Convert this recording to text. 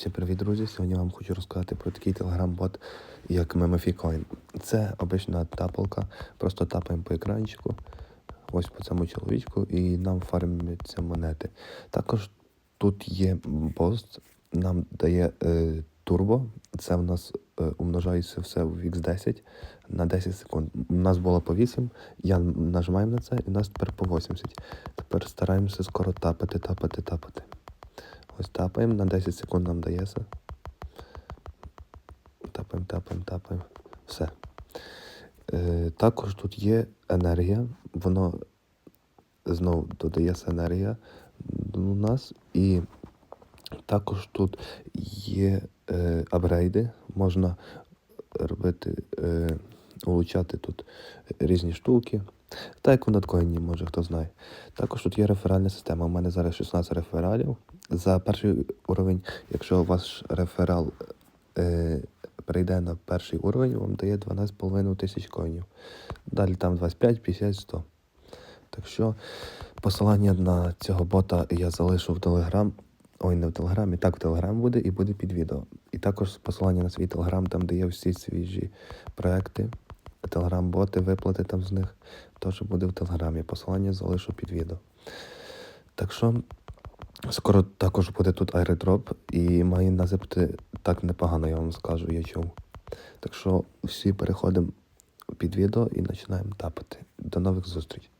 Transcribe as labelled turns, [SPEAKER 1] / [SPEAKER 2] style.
[SPEAKER 1] Всім привіт, друзі! Сьогодні вам хочу розказати про такий телеграм-бот, як MemeFiCoin. Це обична тапалка, просто тапаємо по екранчику, ось по цьому чоловічку, і нам фармляться монети. Також тут є пост, нам дає е, турбо. Це в нас е, умножається все в X10 на 10 секунд. У нас було по 8, я нажимаю на це, і у нас тепер по 80. Тепер стараємося скоро тапати, тапати, тапати. Ось тапаємо, на 10 секунд нам дається. Тапаємо, тапаємо, тапаємо. Все. Е, також тут є енергія, воно знову додається енергія у нас. І також тут є е, апгрейди, можна робити, е, улучшати тут різні штуки. Так як у надкоїні, може хто знає. Також тут є реферальна система. У мене зараз 16 рефералів. За перший уровень, якщо ваш реферал е, перейде на перший уровень, вам дає 12,5 тисяч коїнів. Далі там 25, 50, 100. Так що посилання на цього бота я залишу в Телеграм. Ой, не в Телеграмі, так в Телеграм буде і буде під відео. І також посилання на свій Телеграм, там де є всі свіжі проекти, Телеграм-боти, виплати там з них. Теж буде в Телеграмі. Посилання залишу під відео. Так що скоро також буде тут аеродроп і має назипати так непогано, я вам скажу, я чув. Так що всі переходимо під відео і починаємо тапати. До нових зустрічей.